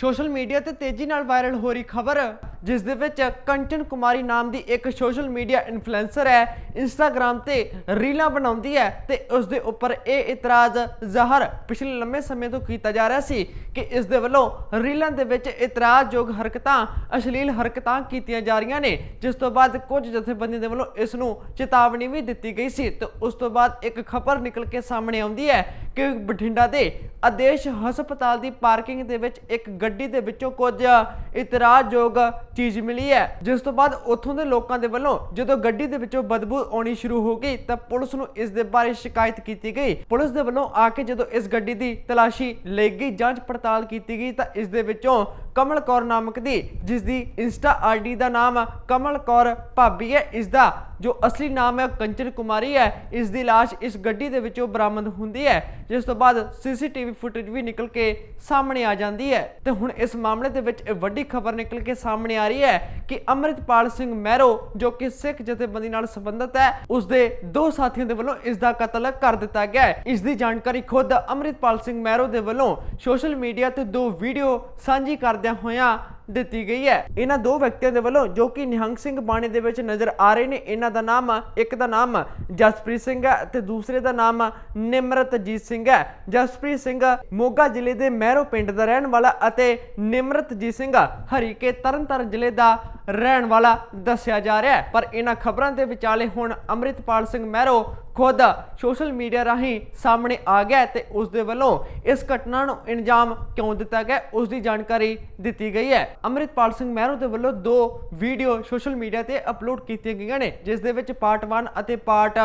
Social media ਤੇ ਤੇਜ਼ੀ ਨਾਲ ਵਾਇਰਲ ਹੋ ਰਹੀ ਖਬਰ, ਜਿਸ ਦੇ ਵਿੱਚ ਕੰਚਨ ਕੁਮਾਰੀ ਨਾਮ ਦੀ ਇੱਕ ਸੋਸ਼ਲ ਮੀਡੀਆ ਇਨਫਲੂਐਂਸਰ ਹੈ ਇੰਸਟਾਗ੍ਰam ਤੇ ਰੀਲਾਂ ਬਣਾਉਂਦੀ ਹੈ ਤੇ ਉਸ ਦੇ ਉੱਪਰ ਇਹ ਇਤਰਾਜ਼ ਜ਼ਾਹਰ ਪਿਛਲੇ ਲੰਮੇ ਸਮੇਂ ਤੋਂ ਕੀਤਾ ਜਾ ਰਿਹਾ ਸੀ ਕਿ ਇਸ ਦੇ ਵੱਲੋਂ ਰੀਲਾਂ ਦੇ ਵਿੱਚ ਇਤਰਾਜ਼ਯੋਗ ਹਰਕਤਾਂ, ਅਸ਼ਲੀਲ ਹਰਕਤਾਂ ਕੀਤੀਆਂ ਜਾ ਰਹੀਆਂ ਨੇ, ਜਿਸ ਤੋਂ ਬਾਅਦ ਕੁਝ ਜਥੇਬੰਦੀਆਂ ਦੇ ਵੱਲੋਂ ਇਸ ਨੂੰ ਚੇਤਾਵਨੀ ਵੀ ਦਿੱਤੀ ਗਈ ਸੀ ਤੇ ਉਸ ਤੋਂ ਬਾਅਦ ਇੱਕ ਖਬਰ ਨਿਕਲ ਕੇ ਸਾਹਮਣੇ ਆਉਂਦੀ ਹੈ ਕਿ ਬਠਿੰਡਾ ਦੇ ਆਦੇਸ਼ ਹਸਪਤਾਲ ਦੀ ਪਾਰਕਿੰਗ ਦੇ ਵਿੱਚ ਇੱਕ ਗੱਡੀ ਦੇ ਵਿੱਚੋਂ ਕੁਝ ਇਤਰਾਜ਼ਯੋਗ ਚੀਜ਼ ਮਿਲੀ ਹੈ। ਜਿਸ ਤੋਂ ਬਾਅਦ ਉੱਥੋਂ ਦੇ ਲੋਕਾਂ ਦੇ ਵੱਲੋਂ ਜਦੋਂ ਗੱਡੀ ਦੇ ਵਿੱਚੋਂ ਬਦਬੂ ਆਉਣੀ ਸ਼ੁਰੂ ਹੋ ਗਈ, ਤਾਂ ਪੁਲਿਸ ਨੂੰ ਇਸ ਦੇ ਬਾਰੇ ਸ਼ਿਕਾਇਤ ਕੀਤੀ ਗਈ। ਪੁਲਿਸ ਦੇ ਵੱਲੋਂ ਆ ਕੇ ਜਦੋਂ ਇਸ ਗੱਡੀ ਦੀ ਤਲਾਸ਼ੀ ਲਈ ਗਈ, ਜਾਂਚ ਪੜਤਾਲ ਕੀਤੀ ਗਈ, ਤਾਂ ਇਸ ਦੇ ਵਿੱਚੋਂ ਕਮਲ ਕੌਰ ਨਾਮਕ ਦੀ, ਜਿਸ ਦੀ ਇੰਸਟਾ ਆਈਡੀ ਦਾ ਨਾਮ ਕਮਲ ਕੌਰ ਭਾਬੀ ਹੈ ਇਸ ਦਾ, ਜੋ ਅਸਲੀ ਨਾਮ ਹੈ ਕੰਚਨ ਕੁਮਾਰੀ ਹੈ। ਇਸ ਦੀ ਲਾਸ਼ ਇਸ ਗੱਡੀ ਦੇ ਵਿੱਚੋਂ ਬਰਾਮਦ ਹੁੰਦੀ ਹੈ, ਜਿਸ ਤੋਂ ਬਾਅਦ ਸੀਸੀਟੀਵੀ ਫੁਟੇਜ ਵੀ ਨਿਕਲ ਕੇ ਸਾਹਮਣੇ ਆ ਜਾਂਦੀ ਹੈ। ਤੇ ਹੁਣ ਇਸ ਮਾਮਲੇ ਦੇ ਵਿੱਚ ਇਹ ਵੱਡੀ ਖਬਰ ਨਿਕਲ ਕੇ ਸਾਹਮਣੇ ਆ ਰਹੀ ਹੈ ਕਿ ਅੰਮ੍ਰਿਤਪਾਲ ਸਿੰਘ ਮਹਿਰੋ ਜੋ ਕਿ ਸਿੱਖ ਜਥੇਬੰਦੀ ਨਾਲ ਸੰਬੰਧਿਤ ਹੈ, ਉਸ ਦੇ ਦੋ ਸਾਥੀਆਂ ਦੇ ਵੱਲੋਂ ਇਸ ਦਾ ਕਤਲ ਕਰ ਦਿੱਤਾ ਗਿਆ ਹੈ। ਇਸ ਦੀ ਜਾਣਕਾਰੀ ਖੁਦ ਅੰਮ੍ਰਿਤਪਾਲ ਸਿੰਘ ਮਹਿਰੋ ਦੇ ਵੱਲੋਂ ਸੋਸ਼ਲ ਮੀਡੀਆ ਤੇ ਦੋ ਵੀਡੀਓ ਸਾਂਝੀ ਕਰ ਕਰਦਿਆਂ ਹੋਇਆਂ ਦਿੱਤੀ ਗਈ ਹੈ। ਇਹਨਾਂ ਦੋ ਵਿਅਕਤੀਆਂ ਦੇ ਵੱਲੋਂ ਜੋ ਕਿ ਨਿਹੰਗ ਸਿੰਘ ਬਾਣੇ ਦੇ ਵਿੱਚ ਨਜ਼ਰ ਆ ਰਹੇ ਨੇ, ਇਹਨਾਂ ਦਾ ਨਾਮ, ਇੱਕ ਦਾ ਨਾਮ ਜਸਪ੍ਰੀਤ ਸਿੰਘ ਹੈ ਤੇ ਦੂਸਰੇ ਦਾ ਨਾਮ ਨਿਮਰਤਜੀਤ ਸਿੰਘ ਹੈ। ਜਸਪ੍ਰੀਤ ਸਿੰਘ ਮੋਗਾ ਜ਼ਿਲ੍ਹੇ ਦੇ ਮਹਿਰੋ ਪਿੰਡ ਦਾ ਰਹਿਣ ਵਾਲਾ ਅਤੇ ਨਿਮਰਤਜੀਤ ਸਿੰਘ ਹਰੀਕੇ ਤਰਨਤਾਰਨ ਜ਼ਿਲ੍ਹੇ ਦਾ ਰਹਿਣ ਵਾਲਾ ਦੱਸਿਆ ਜਾ ਰਿਹਾ ਹੈ। ਪਰ ਇਹਨਾਂ ਖਬਰਾਂ ਦੇ ਵਿਚਾਲੇ ਹੁਣ ਅੰਮ੍ਰਿਤਪਾਲ ਸਿੰਘ ਮਹਿਰੋ ਖੁਦ ਸੋਸ਼ਲ ਮੀਡੀਆ ਰਾਹੀਂ ਸਾਹਮਣੇ ਆ ਗਿਆ ਹੈ ਤੇ ਉਸ ਦੇ ਵੱਲੋਂ ਇਸ ਘਟਨਾ ਨੂੰ ਇੰਜਾਮ ਕਿਉਂ ਦਿੱਤਾ ਗਿਆ ਉਸ ਦੀ ਜਾਣਕਾਰੀ ਦਿੱਤੀ ਗਈ ਹੈ। ਅੰਮ੍ਰਿਤਪਾਲ ਸਿੰਘ ਮਹਿਰੋ ਦੇ ਵੱਲੋਂ ਦੋ ਵੀਡੀਓ ਸੋਸ਼ਲ ਮੀਡੀਆ ਤੇ ਅਪਲੋਡ ਕੀਤੀਆਂ ਗਈਆਂ ਨੇ, ਜਿਸ ਦੇ ਵਿੱਚ ਪਾਰਟ 1 ਅਤੇ ਪਾਰਟ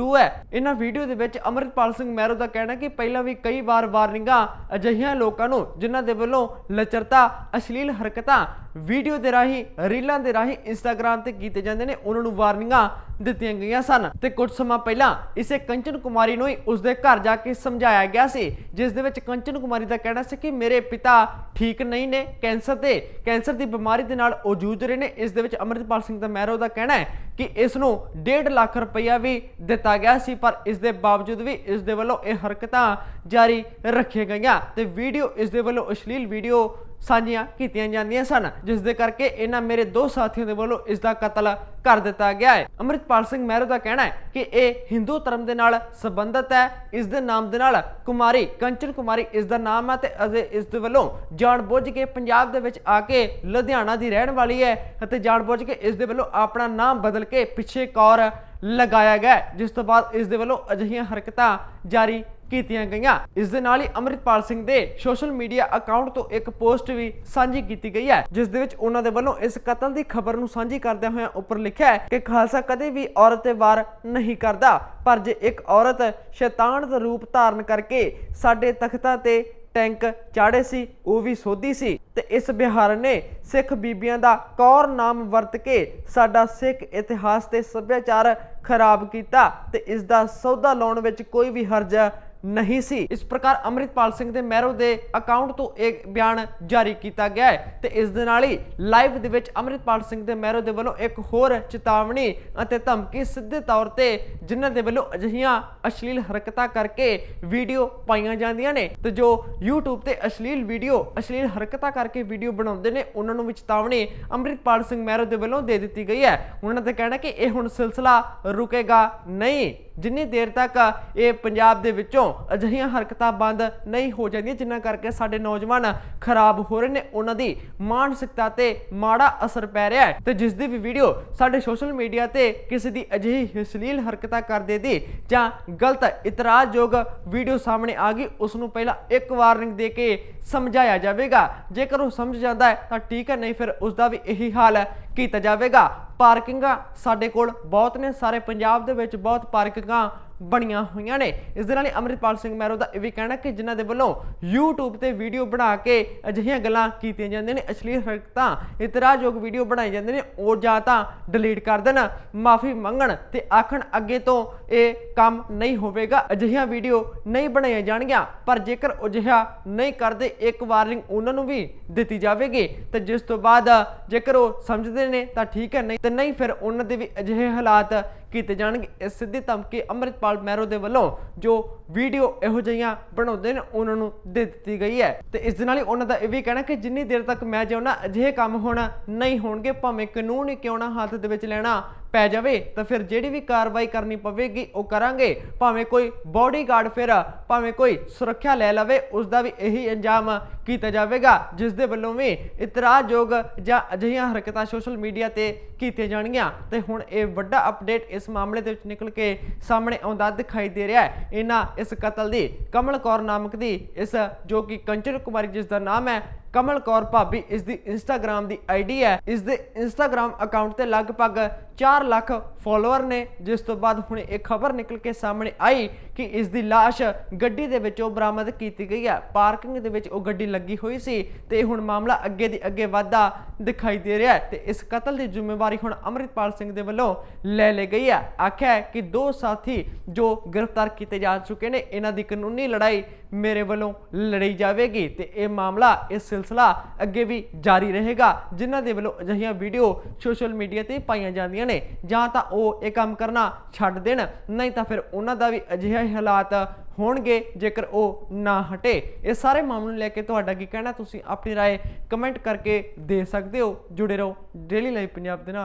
2 ਹੈ। ਇਹਨਾਂ ਵੀਡੀਓ ਦੇ ਵਿੱਚ ਅਮਰਿਤਪਾਲ ਸਿੰਘ ਮਹਿਰੋ ਦਾ ਕਹਿਣਾ ਕਿ ਪਹਿਲਾਂ ਵੀ ਕਈ ਵਾਰ ਵਾਰਨਿੰਗਾਂ ਅਜਿਹੀਆਂ ਲੋਕਾਂ ਨੂੰ ਜਿਨ੍ਹਾਂ ਦੇ ਵੱਲੋਂ ਲਚਰਤਾ, ਅਸ਼ਲੀਲ ਹਰਕਤਾਂ ਵੀਡੀਓ ਦੇ ਰਾਹੀਂ, ਰੀਲਾਂ ਦੇ ਰਾਹੀਂ ਇੰਸਟਾਗ੍ਰam ਤੇ ਕੀਤੇ ਜਾਂਦੇ ਨੇ, ਉਹਨਾਂ ਨੂੰ ਵਾਰਨਿੰਗਾਂ ਦਿੱਤੀਆਂ ਗਈਆਂ ਸਨ। ਤੇ ਕੁਝ ਸਮਾਂ ਪਹਿਲਾਂ ਇਸੇ ਕੰਚਨ ਕੁਮਾਰੀ ਨੂੰ ਹੀ ਉਸਦੇ ਘਰ ਜਾ ਕੇ ਸਮਝਾਇਆ ਗਿਆ ਸੀ, ਜਿਸ ਦੇ ਵਿੱਚ ਕੰਚਨ ਕੁਮਾਰੀ ਦਾ ਕਹਿਣਾ ਸੀ ਕਿ ਮੇਰੇ ਪਿਤਾ ਠੀਕ ਨਹੀਂ ਨੇ, ਕੈਂਸਰ ਤੇ ਕੈਂਸਰ ਦੀ ਬਿਮਾਰੀ ਦੇ ਨਾਲ ਉਹ ਜੂਝ ਰਹੇ ਨੇ। ਇਸ ਦੇ ਵਿੱਚ ਅਮਰਿਤਪਾਲ ਸਿੰਘ ਦਾ ਮਹਿਰੋ ਦਾ ਕਹਿਣਾ ਹੈ ਕਿ ਇਸ ਨੂੰ 1.5 ਲੱਖ ਰੁਪਇਆ ਵੀ ਦਿੱਤਾ ਗਿਆ ਸੀ, ਪਰ ਇਸ ਦੇ ਬਾਵਜੂਦ ਵੀ ਇਸ ਦੇ ਵੱਲੋਂ ਇਹ ਹਰਕਤਾਂ ਜਾਰੀ ਰੱਖੀਆਂ ਗਈਆਂ। ਤੇ ਵੀਡੀਓ ਇਸ ਦੇ ਵੱਲੋਂ ਅਸ਼ਲੀਲ ਵੀਡੀਓ ਸਾਂਝੀਆਂ ਕੀਤੀਆਂ ਜਾਂਦੀਆਂ ਸਨ ਜਿਸ ਦੇ ਕਰਕੇ ਇਹਨਾਂ ਮੇਰੇ ਦੋ ਸਾਥੀਆਂ ਦੇ ਵੱਲੋਂ ਇਸ ਦਾ ਕਤਲ ਕਰ ਦਿੱਤਾ ਗਿਆ ਹੈ। ਅਮਰਿਤਪਾਲ ਸਿੰਘ ਮਹਿਰੋ ਦਾ ਕਹਿਣਾ ਹੈ ਕਿ ਇਹ ਹਿੰਦੂ ਧਰਮ ਦੇ ਨਾਲ ਸੰਬੰਧਿਤ ਹੈ। ਇਸ ਦੇ ਨਾਮ ਦੇ ਨਾਲ ਕੁਮਾਰੀ, ਕੰਚਨ ਕੁਮਾਰੀ ਇਸ ਦਾ ਨਾਮ ਹੈ ਤੇ ਅਜੇ ਇਸ ਦੇ ਵੱਲੋਂ ਜਾਣਬੁੱਝ ਕੇ ਪੰਜਾਬ ਦੇ ਵਿੱਚ ਆ ਕੇ ਲੁਧਿਆਣਾ ਦੀ ਰਹਿਣ ਵਾਲੀ ਹੈ ਅਤੇ ਜਾਣਬੁੱਝ ਕੇ ਇਸ ਦੇ ਵੱਲੋਂ ਆਪਣਾ ਨਾਮ ਬਦਲ ਕੇ ਪਿੱਛੇ ਕੌਰ ਲਗਾਇਆ ਗਿਆ ਜਿਸ ਤੋਂ ਬਾਅਦ ਇਸ ਦੇ ਵੱਲੋਂ ਅਜਿਹੀਆਂ ਹਰਕਤਾਂ ਜਾਰੀ ਕੀਤੀਆਂ ਗਈਆਂ। ਇਸ ਦੇ ਨਾਲ ਹੀ ਅਮਰਿਤਪਾਲ ਸਿੰਘ ਦੇ ਸੋਸ਼ਲ ਮੀਡੀਆ ਅਕਾਊਂਟ ਤੋਂ ਇੱਕ ਪੋਸਟ ਵੀ ਸਾਂਝੀ ਕੀਤੀ ਗਈ ਹੈ, ਜਿਸ ਦੇ ਵਿੱਚ ਉਹਨਾਂ ਦੇ ਵੱਲੋਂ ਇਸ ਕਤਲ ਦੀ ਖਬਰ ਨੂੰ ਸਾਂਝੀ ਕਰਦਿਆਂ ਹੋਇਆਂ ਉੱਪਰ ਲਿਖਿਆ ਹੈ ਕਿ ਖਾਲਸਾ ਕਦੇ ਵੀ ਔਰਤ ਤੇ ਵਾਰ ਨਹੀਂ ਕਰਦਾ, ਪਰ ਜੇ ਇੱਕ ਔਰਤ ਸ਼ੈਤਾਨ ਦਾ ਰੂਪ ਧਾਰਨ ਕਰਕੇ ਸਾਡੇ ਤਖਤਾਂ ਤੇ ਟੈਂਕ ਚਾੜੇ ਸੀ, ਉਹ ਵੀ ਸੋਧੀ ਸੀ। ਤੇ ਇਸ ਬਿਹਾਰ ਨੇ ਸਿੱਖ ਬੀਬੀਆਂ ਦਾ ਕੌਰ ਨਾਮ ਵਰਤ ਕੇ ਸਾਡਾ ਸਿੱਖ ਇਤਿਹਾਸ ਤੇ ਸੱਭਿਆਚਾਰ ਖਰਾਬ ਕੀਤਾ ਤੇ ਇਸ ਦਾ ਸੌਦਾ ਲਾਉਣ ਵਿੱਚ ਕੋਈ ਵੀ ਹਰਜ ਨਹੀਂ ਸੀ। ਇਸ ਪ੍ਰਕਾਰ ਅੰਮ੍ਰਿਤਪਾਲ ਸਿੰਘ ਦੇ ਮਹਿਰੋ ਦੇ ਅਕਾਊਂਟ ਤੋਂ ਇੱਕ ਬਿਆਨ ਜਾਰੀ ਕੀਤਾ ਗਿਆ ਹੈ ਤੇ ਇਸ ਦੇ ਨਾਲ ਹੀ ਲਾਈਵ ਦੇ ਵਿੱਚ ਅੰਮ੍ਰਿਤਪਾਲ ਸਿੰਘ ਦੇ ਮਹਿਰੋ ਦੇ ਵੱਲੋਂ ਇੱਕ ਹੋਰ ਚੇਤਾਵਨੀ ਅਤੇ ਧਮਕੀ ਸਿੱਧੇ ਤੌਰ ਤੇ ਜਿਨ੍ਹਾਂ ਦੇ ਵੱਲੋਂ ਅਜਿਹੀਆਂ ਅਸ਼ਲੀਲ ਹਰਕਤਾਂ ਕਰਕੇ ਵੀਡੀਓ ਪਾਈਆਂ ਜਾਂਦੀਆਂ ਨੇ ਤੇ ਜੋ YouTube ਤੇ ਅਸ਼ਲੀਲ ਵੀਡੀਓ ਅਸ਼ਲੀਲ ਹਰਕਤਾਂ ਕਰਕੇ ਵੀਡੀਓ ਬਣਾਉਂਦੇ ਨੇ, ਉਹਨਾਂ ਨੂੰ ਵੀ ਚੇਤਾਵਨੀ ਅੰਮ੍ਰਿਤਪਾਲ ਸਿੰਘ ਮਹਿਰੋ ਦੇ ਵੱਲੋਂ ਦੇ ਦਿੱਤੀ ਗਈ ਹੈ। ਉਹਨਾਂ ਦਾ ਕਹਿਣਾ ਕਿ ਇਹ ਹੁਣ ਸਿਲਸਿਲਾ ਰੁਕੇਗਾ ਨਹੀਂ। ਜਿੰਨੀ ਦੇਰ ਤੱਕ ਇਹ ਪੰਜਾਬ ਦੇ ਵਿੱਚੋਂ ਅਜਿਹੀਆਂ ਹਰਕਤਾਂ ਬੰਦ ਨਹੀਂ ਹੋ ਜਾਂਦੀਆਂ ਜਿਨ੍ਹਾਂ ਕਰਕੇ ਸਾਡੇ ਨੌਜਵਾਨ ਖਰਾਬ ਹੋ ਰਹੇ ਨੇ, ਉਹਨਾਂ ਦੀ ਮਾਨਸਿਕਤਾ ਤੇ ਮਾੜਾ ਅਸਰ ਪੈ ਰਿਹਾ ਹੈ। ਤੇ ਜਿਸ ਦੀ ਵੀ ਵੀਡੀਓ ਸਾਡੇ ਸੋਸ਼ਲ ਮੀਡੀਆ ਤੇ ਕਿਸੇ ਦੀ ਅਜਿਹੀ ਅਸ਼ਲੀਲ ਹਰਕਤਾਂ ਕਰਦੇ ਦੀ ਜਾਂ ਗਲਤ ਇਤਰਾਜ਼ਯੋਗ ਵੀਡੀਓ ਸਾਹਮਣੇ ਆ ਗਈ ਉਸ ਨੂੰ ਪਹਿਲਾਂ ਇੱਕ ਵਾਰਨਿੰਗ ਦੇ ਕੇ ਸਮਝਾਇਆ ਜਾਵੇਗਾ। ਜੇਕਰ ਉਹ ਸਮਝ ਜਾਂਦਾ ਹੈ ਤਾਂ ਠੀਕ ਹੈ, ਨਹੀਂ ਫਿਰ ਉਸ ਦਾ ਵੀ ਇਹੀ ਹਾਲ ਹੈ ਕੀਤਾ ਜਾਵੇਗਾ। ਪਾਰਕਿੰਗਾਂ ਸਾਡੇ ਕੋਲ ਬਹੁਤ ਨੇ ਸਾਰੇ ਪੰਜਾਬ ਦੇ ਵਿੱਚ ਬਹੁਤ ਪਾਰਕਿੰਗਾਂ ਬਣੀਆਂ ਹੋਈਆਂ ਨੇ। ਇਸ ਦੇ ਨਾਲ ਹੀ ਅਮਰਿਤਪਾਲ ਸਿੰਘ ਮਹਿਰੋ ਦਾ ਇਹ ਵੀ ਕਹਿਣਾ ਕਿ ਜਿਨ੍ਹਾਂ ਦੇ ਵੱਲੋਂ YouTube ਤੇ ਵੀਡੀਓ ਬਣਾ ਕੇ ਅਜਿਹੀਆਂ ਗੱਲਾਂ ਕੀਤੀਆਂ ਜਾਂਦੀਆਂ ਨੇ, ਅਸ਼ਲੀਲ ਹਰਕਤਾਂ, ਇਤਰਾਜ਼ਯੋਗ ਵੀਡੀਓ ਬਣਾਈ ਜਾਂਦੇ ਨੇ, ਉਹ ਜਾਂ ਤਾਂ ਡਿਲੀਟ ਕਰ ਦੇਣ, ਮਾਫੀ ਮੰਗਣ ਤੇ ਆਖਣ ਅੱਗੇ ਤੋਂ ਇਹ ਕੰਮ ਨਹੀਂ ਹੋਵੇਗਾ। ਅਜਿਹੀਆਂ ਵੀਡੀਓ ਨਹੀਂ ਬਣਾਈਆਂ ਜਾਣਗੀਆਂ, ਪਰ ਜੇਕਰ ਅਜਿਹਾ ਨਹੀਂ ਕਰਦੇ, ਇੱਕ ਵਾਰਨਿੰਗ ਉਹਨਾਂ ਨੂੰ ਵੀ ਦਿੱਤੀ ਜਾਵੇਗੀ। ਤੇ ਜਿਸ ਤੋਂ ਬਾਅਦ ਜੇਕਰ ਉਹ ਸਮਝਦੇ ਨੇ ਤਾਂ ਠੀਕ ਹੈ, ਨਹੀਂ ਤੇ ਨਹੀਂ, ਫਿਰ ਉਹਨਾਂ ਦੇ ਵੀ ਅਜਿਹੇ ਹਾਲਾਤ ਕੀਤੇ ਜਾਣਗੇ। ਇਸ ਸਿੱਧੀ ਧਮਕੀ ਅੰਮ੍ਰਿਤਪਾਲ ਮਹਿਰੋ ਦੇ ਵੱਲੋਂ ਜੋ ਵੀਡੀਓ ਇਹੋ ਜਿਹੀਆਂ ਬਣਾਉਂਦੇ ਨੇ, ਉਹਨਾਂ ਨੂੰ ਦੇ ਦਿੱਤੀ ਗਈ ਹੈ। ਤੇ ਇਸ ਦੇ ਨਾਲ ਹੀ ਉਹਨਾਂ ਦਾ ਇਹ ਵੀ ਕਹਿਣਾ ਕਿ ਜਿੰਨੀ ਦੇਰ ਤੱਕ ਮੈਂ ਜਿਉਂਦਾ, ਅਜਿਹੇ ਕੰਮ ਹੋਣਾ ਨਹੀਂ ਹੋਣਗੇ, ਭਾਵੇਂ ਕਾਨੂੰਨ ਹੀ ਕਿਉਂ ਨਾ ਹੱਥ ਦੇ ਵਿੱਚ ਲੈਣਾ ਪੈ ਜਾਵੇ, ਤਾਂ ਫਿਰ ਜਿਹੜੀ ਵੀ ਕਾਰਵਾਈ ਕਰਨੀ ਪਵੇਗੀ, ਉਹ ਕਰਾਂਗੇ। ਭਾਵੇਂ ਕੋਈ ਬਾਡੀਗਾਰਡ ਫਿਰ, ਭਾਵੇਂ ਕੋਈ ਸੁਰੱਖਿਆ ਲੈ ਲਵੇ ਉਸ ਦਾ ਵੀ ਇਹੀ ਅੰਜਾਮ ਕੀਤਾ ਜਾਵੇਗਾ, ਜਿਸ ਦੇ ਵੱਲੋਂ ਵੀ ਇਤਰਾਜ਼ਯੋਗ ਜਾਂ ਅਜਿਹੀਆਂ ਹਰਕਤਾਂ ਸੋਸ਼ਲ ਮੀਡੀਆ ਤੇ ਕੀਤੀਆਂ ਜਾਣਗੀਆਂ। ਤੇ ਹੁਣ ਇਹ ਵੱਡਾ ਅਪਡੇਟ ਇਸ ਮਾਮਲੇ ਦੇ ਵਿੱਚ ਨਿਕਲ ਕੇ ਸਾਹਮਣੇ ਆਉਂਦਾ ਦਿਖਾਈ ਦੇ ਰਿਹਾ ਹੈ। ਇਹਨਾਂ ਇਸ ਕਤਲ ਦੀ, ਕਮਲ ਕੌਰ ਨਾਮਕ ਦੀ, ਇਸ ਜੋ ਕਿ ਕੰਚਨ ਕੁਮਾਰੀ ਜਿਸ ਦਾ ਨਾਮ ਹੈ, ਕਮਲ ਕੌਰ ਭਾਬੀ ਇਸ ਦੀ ਇੰਸਟਾਗ੍ਰam ਦੀ ਆਈਡੀ ਹੈ। ਇਸ ਦੇ ਇੰਸਟਾਗ੍ਰam ਅਕਾਊਂਟ ਤੇ ਲਗਭਗ 4 ਲੱਖ ਫੋਲੋਅਰ ਨੇ, ਜਿਸ ਤੋਂ ਬਾਅਦ ਹੁਣ ਇਹ ਖਬਰ ਨਿਕਲ ਕੇ ਸਾਹਮਣੇ ਆਈ ਕਿ ਇਸ ਦੀ ਲਾਸ਼ ਗੱਡੀ ਦੇ ਵਿੱਚੋਂ ਬਰਾਮਦ ਕੀਤੀ ਗਈ ਹੈ। ਪਾਰਕਿੰਗ ਦੇ ਵਿੱਚ ਉਹ ਗੱਡੀ ਲੱਗੀ ਹੋਈ ਸੀ ਤੇ ਹੁਣ ਮਾਮਲਾ ਅੱਗੇ ਦੀ ਅੱਗੇ ਵਧਦਾ ਦਿਖਾਈ ਦੇ ਰਿਹਾ ਹੈ ਤੇ ਇਸ ਕਤਲ ਦੀ ਜ਼ਿੰਮੇਵਾਰੀ ਹੁਣ ਅਮਰਿਤਪਾਲ ਸਿੰਘ ਦੇ ਵੱਲੋਂ ਲੈ ਲਈ ਗਈ ਹੈ। ਆਖਿਆ ਹੈ ਕਿ ਦੋ ਸਾਥੀ ਜੋ ਗ੍ਰਿਫਤਾਰ ਕੀਤੇ ਜਾ ਚੁੱਕੇ ਨੇ ਇਹਨਾਂ ਦੀ ਕਾਨੂੰਨੀ ਲੜਾਈ ਮੇਰੇ ਵੱਲੋਂ ਲੜੀ ਜਾਵੇਗੀ ਤੇ ਇਹ ਮਾਮਲਾ ਇਹ ਸਿਲਸਿਲਾ ਅੱਗੇ ਵੀ ਜਾਰੀ ਰਹੇਗਾ ਜਿਨ੍ਹਾਂ ਦੇ ਵੱਲੋਂ ਅਜਿਹੀਆਂ ਵੀਡੀਓ ਸੋਸ਼ਲ ਮੀਡੀਆ ਤੇ ਪਾਈਆਂ ਜਾਂਦੀਆਂ ਨੇ ਜਾਂ ਤਾਂ ਉਹ ਇਹ ਕੰਮ ਕਰਨਾ ਛੱਡ ਦੇਣ ਨਹੀਂ ਤਾਂ ਫਿਰ ਉਹਨਾਂ ਦਾ ਵੀ ਅਜਿਹਾ ਹੀ ਹਾਲਾਤ ਹੋਣਗੇ ਜੇਕਰ ਉਹ ਨਾ ਹਟੇ ਇਹ ਸਾਰੇ ਮਾਮਲੇ ਨੂੰ ਲੈ ਕੇ ਤੁਹਾਡਾ ਕੀ ਕਹਿਣਾ ਤੁਸੀਂ ਆਪਣੀ رائے ਕਮੈਂਟ ਕਰਕੇ ਦੇ ਸਕਦੇ ਹੋ ਜੁੜੇ ਰਹੋ ਡੇਲੀ ਲਾਈਵ ਪੰਜਾਬ ਦੇ ਨਾਲ